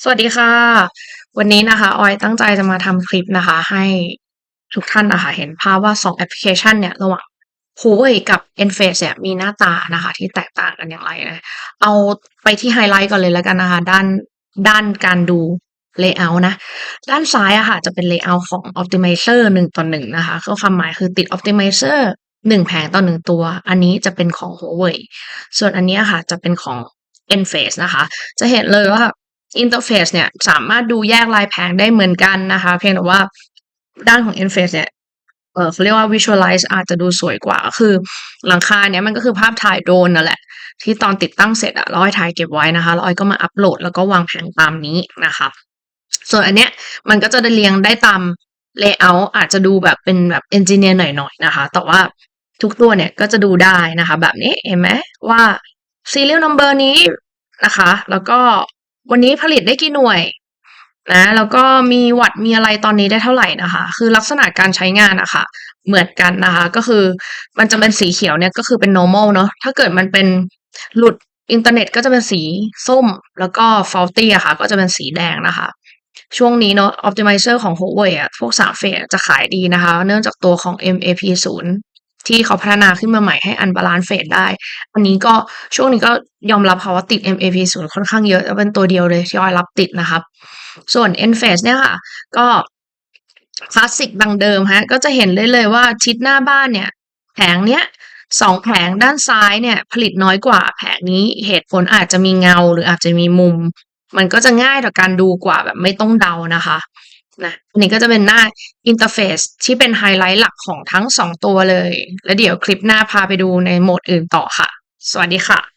สวัสดีค่ะ วันนี้นะคะ ออยตั้งใจจะมาทำคลิปนะคะ ให้ทุกท่านนะคะ เห็นภาพว่า 2 แอปพลิเคชันเนี่ย ระหว่าง Huawei กับ Enphase เนี่ยมีหน้าตานะคะ ที่แตกต่างกันอย่างไรนะ เอาไปที่ไฮไลท์ก่อนเลยแล้วกันนะคะ ด้านด้านการดู layout นะ ด้านซ้ายอะค่ะ จะเป็น layout ของ Optimizer 1ต่อ1นะคะก็ความหมายคือติด Optimizer 1แผงต่อ1ตัว อันนี้จะเป็นของ Huawei ส่วนอันนี้ค่ะจะเป็นของ Enphase นะคะ จะเห็นเลยว่า อินเทอร์เฟซเนี่ยสามารถดูแยกลายแผงได้เหมือนกันนะคะ เพียงแต่ว่าด้านของ Enphase เนี่ยเออเขาเรียกว่า Visualize อาจจะดูสวยกว่า คือหลังคาเนี่ยมันก็คือภาพถ่ายโดรนนั่นแหละ ที่ตอนติดตั้งเสร็จอะแล้วออยถ่ายเก็บไว้นะคะแล้วออยก็มาอัปโหลดแล้วก็วางแผงตามนี้นะคะ ส่วนอันเนี้ยมันก็จะได้เรียงได้ตาม layout อาจจะดูแบบเป็นแบบ engineer หน่อยๆนะคะ แต่ว่าทุกตัวเนี่ยก็จะดูได้นะคะ แบบนี้เห็นไหมว่า serial number นี้นะคะ แล้วก็ วันนี้ผลิตได้กี่หน่วยนะแล้วก็มีวัตต์มีอะไรตอนนี้ได้เท่าไหร่นะคะ คือลักษณะการใช้งานอะคะเหมือนกันนะคะ ก็คือมันจะเป็นสีเขียวเนี่ยก็คือเป็น normal เนาะถ้าเกิดมันเป็นหลุดอินเทอร์เน็ตก็จะเป็นสีส้ม แล้วก็ faulty อะค่ะ ก็จะเป็นสีแดงนะคะ ช่วงนี้เนาะ optimizer ของ Huawei อะพวก3เฟสจะขายดีนะคะ เนื่องจากตัวของ MAP0 ที่เขาพัฒนาขึ้นมาใหม่ให้ unbalance phase ได้ อันนี้ก็ช่วงนี้ก็ยอมรับค่ะว่าติด MAP0 ค่อนข้างเยอะแล้วเป็นตัวเดียวเลยที่ออยรับติดนะครับ ส่วน Enphase เนี่ยค่ะ ก็คลาสสิกดังเดิมฮะ ก็จะเห็นได้เลยว่าชิดหน้าบ้านเนี่ยแผงเนี้ยสองแผงด้านซ้ายเนี่ย ผลิตน้อยกว่าแผงนี้เหตุผลอาจจะมีเงาหรืออาจจะมีมุม มันก็จะง่ายต่อการดูกว่าแบบไม่ต้องเดานะคะ นะอันนี้ก็จะเป็นหน้าอินเทอร์เฟซที่เป็นไฮไลท์หลักของทั้งสองตัวเลย แล้วเดี๋ยวคลิปหน้าพาไปดูในโหมดอื่นต่อค่ะ สวัสดีค่ะ